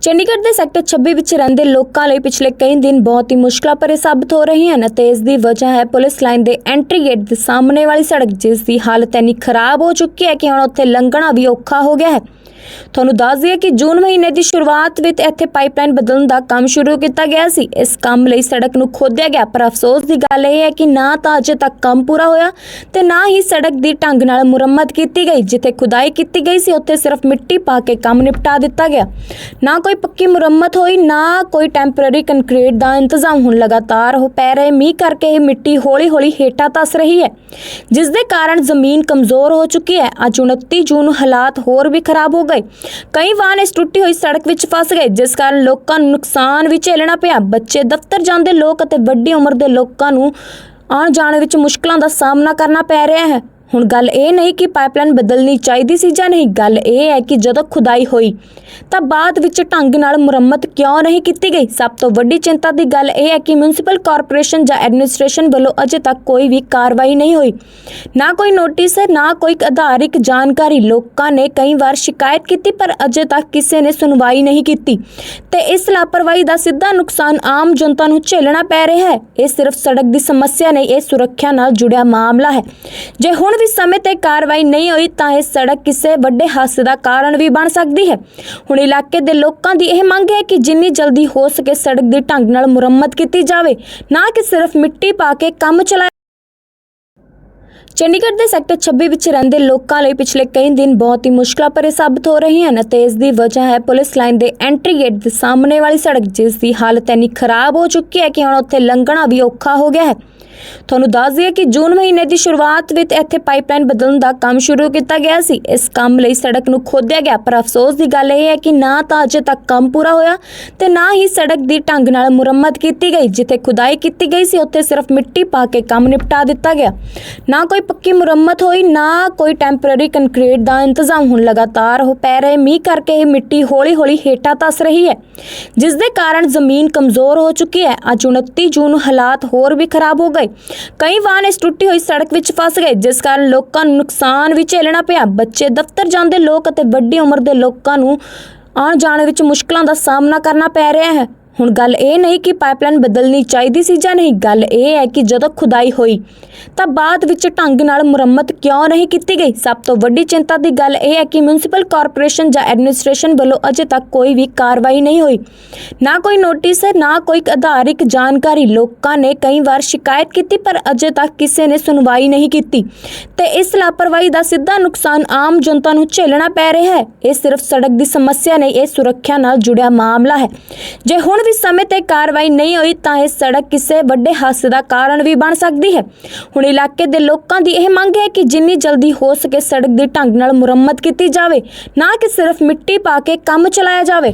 ਚੰਡੀਗੜ੍ਹ ਦੇ ਸੈਕਟਰ 26 ਵਿੱਚ ਰਹਿੰਦੇ ਲੋਕਾਂ ਲਈ ਪਿਛਲੇ ਕਈ ਦਿਨ ਬਹੁਤ ਹੀ ਮੁਸ਼ਕਲਾਂ ਭਰੇ ਸਾਬਤ ਹੋ ਰਹੇ ਹਨ ਅਤੇ ਇਸ ਦੀ ਵਜ੍ਹਾ ਹੈ ਪੁਲਿਸ ਲਾਈਨ ਦੇ ਐਂਟਰੀ ਗੇਟ ਦੇ ਸਾਹਮਣੇ ਵਾਲੀ ਸੜਕ, ਜਿਸ ਦੀ ਹਾਲਤ ਇੰਨੀ ਖਰਾਬ ਹੋ ਚੁੱਕੀ ਹੈ ਕਿ ਹੁਣ ਉੱਥੇ ਲੰਘਣਾ ਵੀ ਔਖਾ ਹੋ ਗਿਆ ਹੈ। ਤੁਹਾਨੂੰ ਦੱਸ ਦਈਏ ਕਿ ਜੂਨ ਮਹੀਨੇ ਦੀ ਸ਼ੁਰੂਆਤ ਵਿੱਚ ਇੱਥੇ ਪਾਈਪਲਾਈਨ ਬਦਲਣ ਦਾ ਕੰਮ ਸ਼ੁਰੂ ਕੀਤਾ ਗਿਆ ਸੀ। ਇਸ ਕੰਮ ਲਈ ਸੜਕ ਨੂੰ ਖੋਦਿਆ ਗਿਆ, ਪਰ ਅਫਸੋਸ ਦੀ ਗੱਲ ਇਹ ਹੈ ਕਿ ਨਾ ਤਾਂ ਅਜੇ ਤੱਕ ਕੰਮ ਪੂਰਾ ਹੋਇਆ ਤੇ ਨਾ ਹੀ ਸੜਕ ਦੀ ਢੰਗ ਨਾਲ ਮੁਰੰਮਤ ਕੀਤੀ ਗਈ, ਜਿੱਥੇ ਖੁਦਾਈ ਕੀਤੀ ਗਈ ਸੀ, ਉੱਥੇ ਸਿਰਫ ਮਿੱਟੀ ਪਾ ਕੇ ਕੰਮ ਨਿਪਟਾ ਦਿੱਤਾ ਗਿਆ। ਨਾ ਕੋਈ ਪੱਕੀ ਮੁਰੰਮਤ ਹੋਈ, ਨਾ ਕੋਈ ਟੈਂਪਰੇਰੀ ਕੰਕਰੀਟ ਦਾ ਇੰਤਜ਼ਾਮ ਹੁਣ ਲਗਾਤਾਰ ਹੋ ਪੈ ਰਹੇ। ਮੀਂਹ ਕਰਕੇ ਇਹ ਮਿੱਟੀ ਹੌਲੀ-ਹੌਲੀ ਹੇਠਾਂ ਤਸ ਰਹੀ ਹੈ, ਜਿਸ ਦੇ ਕਾਰਨ ਜ਼ਮੀਨ ਕਮਜ਼ੋਰ ਹੋ ਚੁੱਕੀ ਹੈ। ਅੱਜ 29 ਜੂਨ ਨੂੰ ਹਾਲਾਤ ਹੋਰ ਵੀ ਖਰਾਬ ਹੋ ਗਏ ਕਈ ਵਾਹਨ ਇਸ ਟੁੱਟੀ ਹੋਈ ਸੜਕ ਵਿੱਚ ਫਸ ਗਏ, ਜਿਸ ਕਾਰਨ ਲੋਕਾਂ ਨੂੰ ਨੁਕਸਾਨ ਵੀ ਝੇਲਣਾ ਪਿਆ। ਬੱਚੇ ਦਫ਼ਤਰ ਜਾਂਦੇ ਲੋਕ ਅਤੇ ਵੱਡੀ ਉਮਰ ਦੇ ਲੋਕਾਂ ਨੂੰ ਆਉਣ ਜਾਣ ਵਿੱਚ ਮੁਸ਼ਕਲਾਂ ਦਾ ਸਾਹਮਣਾ ਕਰਨਾ ਪੈ ਰਿਹਾ ਹੈ। ਹੁਣ ਗੱਲ ਇਹ ਨਹੀਂ ਕਿ ਪਾਈਪਲਾਈਨ ਬਦਲਣੀ ਚਾਹੀਦੀ ਸੀ ਜਾਂ ਨਹੀਂ, ਗੱਲ ਇਹ ਹੈ ਕਿ ਜਦੋਂ ਖੁਦਾਈ ਹੋਈ, ਤਾਂ ਬਾਅਦ ਵਿੱਚ ਢੰਗ ਨਾਲ ਮੁਰੰਮਤ ਕਿਉਂ ਨਹੀਂ ਕੀਤੀ ਗਈ? ਸਭ ਤੋਂ ਵੱਡੀ ਚਿੰਤਾ ਦੀ ਗੱਲ ਇਹ ਹੈ ਕਿ ਮਿਊਨਿਸਪਲ ਕਾਰਪੋਰੇਸ਼ਨ ਜਾਂ ਐਡਮਿਨਿਸਟ੍ਰੇਸ਼ਨ ਵੱਲੋਂ ਅਜੇ ਤੱਕ ਕੋਈ ਵੀ ਕਾਰਵਾਈ ਨਹੀਂ ਹੋਈ। ਨਾ ਕੋਈ ਨੋਟਿਸ ਹੈ ਨਾ ਕੋਈ ਆਧਾਰਿਕ ਜਾਣਕਾਰੀ ਲੋਕਾਂ ਨੇ ਕਈ ਵਾਰ ਸ਼ਿਕਾਇਤ ਕੀਤੀ, ਪਰ ਅਜੇ ਤੱਕ ਕਿਸੇ ਨੇ ਸੁਣਵਾਈ ਨਹੀਂ ਕੀਤੀ। ਤੇ ਇਸ ਲਾਪਰਵਾਹੀ ਦਾ ਸਿੱਧਾ ਨੁਕਸਾਨ ਆਮ ਜਨਤਾ ਨੂੰ ਝੇਲਣਾ ਪੈ ਰਿਹਾ ਹੈ। ਇਹ ਸਿਰਫ ਸੜਕ ਦੀ ਸਮੱਸਿਆ ਨਹੀਂ, ਇਹ ਸੁਰੱਖਿਆ ਨਾਲ ਜੁੜਿਆ ਮਾਮਲਾ ਹੈ। ਜੇ ਹੁਣ ਵੀ ਸਮੇਂ ਤੇ ਕਾਰਵਾਈ ਨਹੀਂ ਹੋਈ ਤਾਂ ਇਹ ਸੜਕ ਕਿਸੇ ਵੱਡੇ ਹਾਦਸੇ ਦਾ ਕਾਰਨ ਵੀ ਬਣ ਸਕਦੀ ਹੈ। ਹੁਣ ਇਲਾਕੇ ਦੇ ਲੋਕਾਂ ਦੀ ਇਹ ਮੰਗ ਹੈ ਕਿ ਜਿੰਨੀ ਜਲਦੀ ਹੋ ਸਕੇ ਸੜਕ ਦੀ ਢੰਗ ਨਾਲ ਮੁਰੰਮਤ ਕੀਤੀ ਜਾਵੇ, ਨਾ ਕਿ ਸਿਰਫ ਮਿੱਟੀ ਪਾ ਕੇ ਕੰਮ ਚਲਾਇਆ ਚੰਡੀਗੜ੍ਹ ਦੇ ਸੈਕਟਰ 26 ਵਿੱਚ ਰਹਿੰਦੇ ਲੋਕਾਂ ਲਈ ਪਿਛਲੇ ਕਈ ਦਿਨ ਬਹੁਤ ਹੀ ਮੁਸ਼ਕਲਾਂ ਭਰੇ ਸਾਬਤ ਹੋ ਰਹੇ ਹਨ ਅਤੇ ਇਸ ਦੀ ਵਜ੍ਹਾ ਹੈ ਪੁਲਿਸ ਲਾਈਨ ਦੇ ਐਂਟਰੀ ਗੇਟ ਦੇ ਸਾਹਮਣੇ ਵਾਲੀ ਸੜਕ, ਜਿਸ ਦੀ ਹਾਲਤ ਇੰਨੀ ਖਰਾਬ ਹੋ ਚੁੱਕੀ ਹੈ ਕਿ ਹੁਣ ਉੱਥੇ ਲੰਘਣਾ ਵੀ ਔਖਾ ਹੋ ਗਿਆ ਹੈ। ਤੁਹਾਨੂੰ ਦੱਸ ਦਈਏ ਕਿ ਜੂਨ ਮਹੀਨੇ ਦੀ ਸ਼ੁਰੂਆਤ ਵਿੱਚ ਇੱਥੇ ਪਾਈਪਲਾਈਨ ਬਦਲਣ ਦਾ ਕੰਮ ਸ਼ੁਰੂ ਕੀਤਾ ਗਿਆ ਸੀ। ਇਸ ਕੰਮ ਲਈ ਸੜਕ ਨੂੰ ਖੋਦਿਆ ਗਿਆ, ਪਰ ਅਫਸੋਸ ਦੀ ਗੱਲ ਇਹ ਹੈ ਕਿ ਨਾ ਤਾਂ ਅਜੇ ਤੱਕ ਕੰਮ ਪੂਰਾ ਹੋਇਆ ਤੇ ਨਾ ਹੀ ਸੜਕ ਦੀ ਢੰਗ ਨਾਲ ਮੁਰੰਮਤ ਕੀਤੀ ਗਈ, ਜਿੱਥੇ ਖੁਦਾਈ ਕੀਤੀ ਗਈ ਸੀ, ਉੱਥੇ ਸਿਰਫ ਮਿੱਟੀ ਪਾ ਕੇ ਕੰਮ ਨਿਪਟਾ ਦਿੱਤਾ ਗਿਆ। ਨਾ ਕੋਈ ਪੱਕੀ ਮੁਰੰਮਤ ਹੋਈ, ਨਾ ਕੋਈ ਟੈਂਪਰੇਰੀ ਕੰਕਰੀਟ ਦਾ ਇੰਤਜ਼ਾਮ। ਹੁਣ ਲਗਾਤਾਰ ਹੋ ਪੈ ਰਹੇ ਮੀਂਹ ਕਰਕੇ ਇਹ ਮਿੱਟੀ ਹੌਲੀ-ਹੌਲੀ ਹੇਠਾਂ ਤਸ ਰਹੀ ਹੈ, ਜਿਸ ਦੇ ਕਾਰਨ ਜ਼ਮੀਨ ਕਮਜ਼ੋਰ ਹੋ ਚੁੱਕੀ ਹੈ। ਅੱਜ 29 ਜੂਨ ਨੂੰ ਹਾਲਾਤ ਹੋਰ ਵੀ ਖਰਾਬ ਹੋ ਗਏ। ਕਈ ਵਾਹਨ ਇਸ ਟੁੱਟੀ ਹੋਈ ਸੜਕ ਵਿੱਚ ਫਸ ਗਏ, ਜਿਸ ਕਾਰਨ ਲੋਕਾਂ ਨੂੰ ਨੁਕਸਾਨ ਵੀ ਝੇਲਣਾ ਪਿਆ। ਬੱਚੇ ਦਫ਼ਤਰ ਜਾਂਦੇ ਲੋਕ ਅਤੇ ਵੱਡੀ ਉਮਰ ਦੇ ਲੋਕਾਂ ਨੂੰ ਆਉਣ ਜਾਣ ਵਿੱਚ ਮੁਸ਼ਕਲਾਂ ਦਾ ਸਾਹਮਣਾ ਕਰਨਾ ਪੈ ਰਿਹਾ ਹੈ। ਹੁਣ ਗੱਲ ਇਹ ਨਹੀਂ ਕਿ ਪਾਈਪਲਾਈਨ ਬਦਲਣੀ ਚਾਹੀਦੀ ਸੀ ਜਾਂ ਨਹੀਂ, ਗੱਲ ਇਹ ਹੈ ਕਿ ਜਦੋਂ ਖੁਦਾਈ ਹੋਈ, ਤਾਂ ਬਾਅਦ ਵਿੱਚ ਢੰਗ ਨਾਲ ਮੁਰੰਮਤ ਕਿਉਂ ਨਹੀਂ ਕੀਤੀ ਗਈ? ਸਭ ਤੋਂ ਵੱਡੀ ਚਿੰਤਾ ਦੀ ਗੱਲ ਇਹ ਹੈ ਕਿ ਮਿਊਨਿਸਪਲ ਕਾਰਪੋਰੇਸ਼ਨ ਜਾਂ ਐਡਮਿਨਿਸਟ੍ਰੇਸ਼ਨ ਵੱਲੋਂ ਅਜੇ ਤੱਕ ਕੋਈ ਵੀ ਕਾਰਵਾਈ ਨਹੀਂ ਹੋਈ। ਨਾ ਕੋਈ ਨੋਟਿਸ ਹੈ ਨਾ ਕੋਈ ਆਧਾਰਿਕ ਜਾਣਕਾਰੀ ਲੋਕਾਂ ਨੇ ਕਈ ਵਾਰ ਸ਼ਿਕਾਇਤ ਕੀਤੀ, ਪਰ ਅਜੇ ਤੱਕ ਕਿਸੇ ਨੇ ਸੁਣਵਾਈ ਨਹੀਂ ਕੀਤੀ। ਤੇ ਇਸ ਲਾਪਰਵਾਹੀ ਦਾ ਸਿੱਧਾ ਨੁਕਸਾਨ ਆਮ ਜਨਤਾ ਨੂੰ ਝੇਲਣਾ ਪੈ ਰਿਹਾ ਹੈ। ਇਹ ਸਿਰਫ ਸੜਕ ਦੀ ਸਮੱਸਿਆ ਨਹੀਂ, ਇਹ ਸੁਰੱਖਿਆ ਨਾਲ ਜੁੜਿਆ ਮਾਮਲਾ ਹੈ। ਜੇ ਹੁਣ ਹੁਣ ਵੀ ਸਮੇਂ ਤੇ ਕਾਰਵਾਈ ਨਹੀਂ ਹੋਈ ਤਾਂ ਇਹ ਸੜਕ ਕਿਸੇ ਵੱਡੇ ਹਾਦਸੇ ਦਾ ਕਾਰਨ ਵੀ ਬਣ ਸਕਦੀ ਹੈ। ਹੁਣ ਇਲਾਕੇ ਦੇ ਲੋਕਾਂ ਦੀ ਇਹ ਮੰਗ ਹੈ ਕਿ ਜਿੰਨੀ ਜਲਦੀ ਹੋ ਸਕੇ ਸੜਕ ਦੀ ਢੰਗ ਨਾਲ ਮੁਰੰਮਤ ਕੀਤੀ ਜਾਵੇ, ਨਾ ਕਿ ਸਿਰਫ ਮਿੱਟੀ ਪਾ ਕੇ ਕੰਮ ਚਲਾਇਆ ਜਾਵੇ।